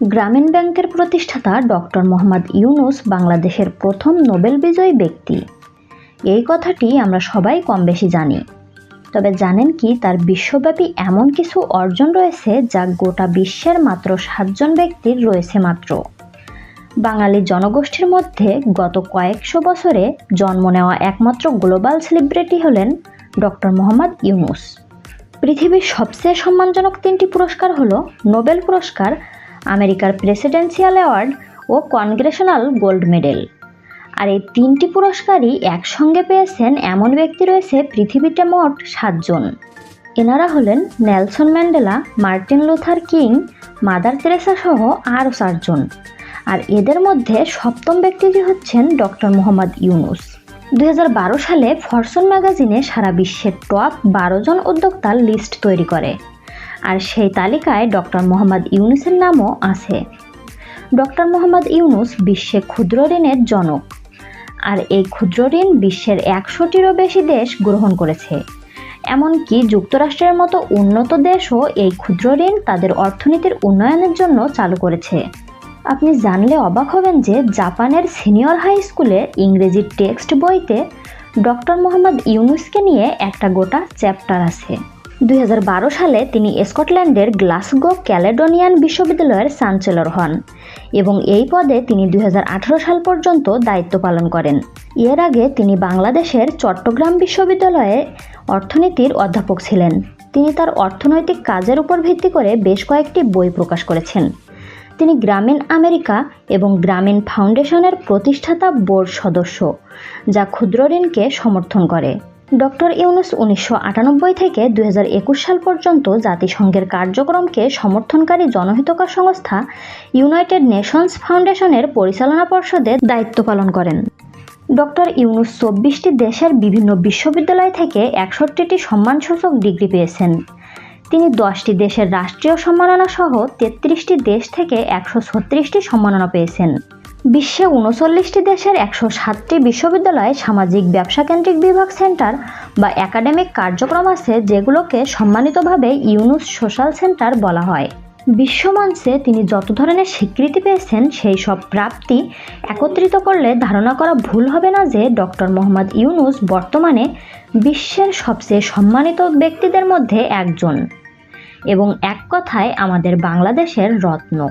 গ্রামীণ ব্যাংকের প্রতিষ্ঠাতা ডক্টর মোহাম্মদ ইউনুস বাংলাদেশের প্রথম নোবেল বিজয়ী ব্যক্তি। এই কথাটি আমরা সবাই কম বেশি জানি। তবে জানেন কি, তার বিশ্বব্যাপী এমন কিছু অর্জন রয়েছে যা গোটা বিশ্বের মাত্র সাতজন ব্যক্তির রয়েছে মাত্র। বাঙালি জনগোষ্ঠীর মধ্যে গত কয়েকশো বছরে জন্ম নেওয়া একমাত্র গ্লোবাল সেলিব্রিটি হলেন ডক্টর মোহাম্মদ ইউনুস। পৃথিবীর সবচেয়ে সম্মানজনক তিনটি পুরস্কার হলো নোবেল পুরস্কার আমেরিকার প্রেসিডেন্সিয়াল অ্যাওয়ার্ড ও কনগ্রেশনাল গোল্ড মেডেল। আর এই তিনটি পুরস্কারই একসঙ্গে পেয়েছেন এমন ব্যক্তি রয়েছে পৃথিবীতে মোট সাতজন। এনারা হলেন Nelson Mandela, Martin Luther King, Mother Teresa সহ আরও চারজন। আর এদের মধ্যে সপ্তম ব্যক্তিটি হচ্ছেন ডক্টর মোহাম্মদ ইউনুস। দু হাজার বারো সালে ফরচুন ম্যাগাজিনে সারা বিশ্বের টপ বারো জন উদ্যোক্তার লিস্ট তৈরি করে। আর সেই তালিকায় ডক্টর মোহাম্মদ ইউনুসের নামও আছে। ডক্টর মোহাম্মদ ইউনুস বিশ্বে ক্ষুদ্র ঋণের জনক। আর এই ক্ষুদ্র ঋণ বিশ্বের একশোটিরও বেশি দেশ গ্রহণ করেছে। এমনকি যুক্তরাষ্ট্রের মতো উন্নত দেশও এই ক্ষুদ্র ঋণ তাদের অর্থনীতির উন্নয়নের জন্য চালু করেছে। আপনি জানলে অবাক হবেন যে জাপানের সিনিয়র হাই স্কুলে ইংরেজি টেক্সট বইতে ডক্টর মোহাম্মদ ইউনুসকে নিয়ে একটা গোটা চ্যাপ্টার আছে। দুই হাজার বারো সালে তিনি স্কটল্যান্ডের গ্লাসগো ক্যালেডোনিয়ান বিশ্ববিদ্যালয়ের চ্যান্সেলর হন এবং এই পদে তিনি দুই হাজার আঠেরো সাল পর্যন্ত দায়িত্ব পালন করেন। এর আগে তিনি বাংলাদেশের চট্টগ্রাম বিশ্ববিদ্যালয়ে অর্থনীতির অধ্যাপক ছিলেন। তিনি তার অর্থনৈতিক কাজের উপর ভিত্তি করে বেশ কয়েকটি বই প্রকাশ করেছেন। তিনি গ্রামীণ আমেরিকা এবং গ্রামীণ ফাউন্ডেশনের প্রতিষ্ঠাতা বোর্ড সদস্য, যা ক্ষুদ্র ঋণকে সমর্থন করে। ডক্টর ইউনুস উনিশশো আটানব্বই থেকে দু হাজার একুশ সাল পর্যন্ত জাতিসংঘের কার্যক্রমকে সমর্থনকারী জনহিতকর সংস্থা ইউনাইটেড নেশনস ফাউন্ডেশনের পরিচালনা পর্ষদে দায়িত্ব পালন করেন। ডক্টর ইউনুস চব্বিশটি দেশের বিভিন্ন বিশ্ববিদ্যালয় থেকে একষট্টিটি সম্মানসূচক ডিগ্রি পেয়েছেন। তিনি দশটি দেশের রাষ্ট্রীয় সম্মাননা সহ তেত্রিশটি দেশ থেকে একশো ছত্রিশটি সম্মাননা পেয়েছেন। বিশ্বে উনচল্লিশটি দেশের একশো সাতটি বিশ্ববিদ্যালয়ে সামাজিক ব্যবসাকেন্দ্রিক বিভাগ সেন্টার বা একাডেমিক কার্যক্রম আছে যেগুলোকে সম্মানিতভাবে ইউনুস সোশ্যাল সেন্টার বলা হয়। বিশ্বমঞ্চে তিনি যত ধরনের স্বীকৃতি পেয়েছেন, সেই সব প্রাপ্তি একত্রিত করলে ধারণা করা ভুল হবে না যে ডক্টর মোহাম্মদ ইউনুস বর্তমানে বিশ্বের সবচেয়ে সম্মানিত ব্যক্তিদের মধ্যে একজন। এবং এক কথায়, আমাদের বাংলাদেশের রত্ন।